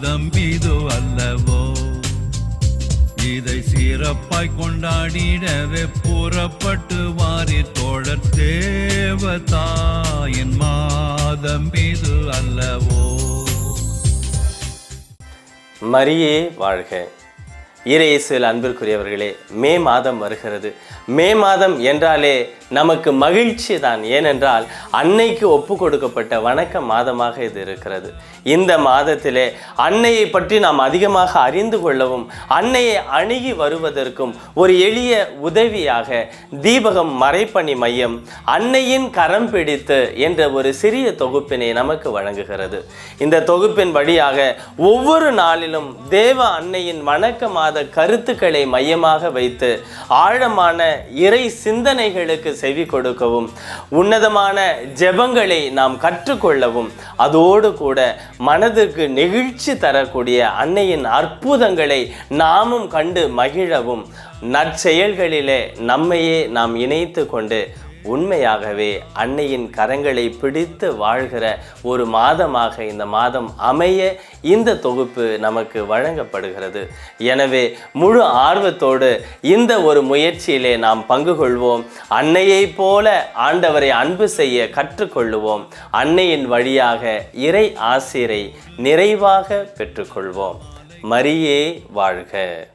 மாதம்பிதோ அல்லவோ? இதை சிறப்பாய் கொண்டாடிடவே புறப்பட்டு வாரி தோழர் தேவதாயின் மாதம்பிது அல்லவோ? மரியே வாழ்க. இறையேசுவில் அன்பிற்குரியவர்களே மே மாதம் வருகிறது. மே மாதம் என்றாலே நமக்கு மகிழ்ச்சி தான். ஏனென்றால் அன்னைக்கு ஒப்பு கொடுக்கப்பட்ட வணக்க மாதமாக இது இருக்கிறது. இந்த மாதத்திலே அன்னையை பற்றி நாம் அதிகமாக அறிந்து கொள்ளவும் அன்னையை அணுகி வருவதற்கும் ஒரு எளிய உதவியாக தீபகம் மறைப்பணி மையம் அன்னையின் கரம் பிடித்து என்ற ஒரு சிறிய தொகுப்பினை நமக்கு வழங்குகிறது. இந்த தொகுப்பின் வழியாக ஒவ்வொரு நாளிலும் தேவ அன்னையின் வணக்க மாத கருத்துக்களை மையமாக வைத்து ஆழமான இறை சிந்தனைகளுக்கு செவி கொடுக்கவும் உன்னதமான ஜெபங்களை நாம் கற்றுக்கொள்ளவும் அதோடு கூட மனதிற்கு நெகிழ்ச்சி தரக்கூடிய அன்னையின் அற்புதங்களை நாமும் கண்டு மகிழவும். நற்செயல்களிலே நம்மையே நாம் இணைத்து கொண்டு உண்மையாகவே அன்னையின் கரங்களை பிடித்து வாழ்கிற ஒரு மாதமாக இந்த மாதம் அமைய இந்த தொகுப்பு நமக்கு வழங்கப்படுகிறது. எனவே முழு ஆர்வத்தோடு இந்த ஒரு முயற்சியிலே நாம் பங்கு கொள்வோம். அன்னையைப் போல ஆண்டவரை அன்பு செய்ய கற்றுக்கொள்ளுவோம். அன்னையின் வழியாக இறை ஆசிரை நிறைவாக பெற்றுக்கொள்வோம். மரியே வாழ்க.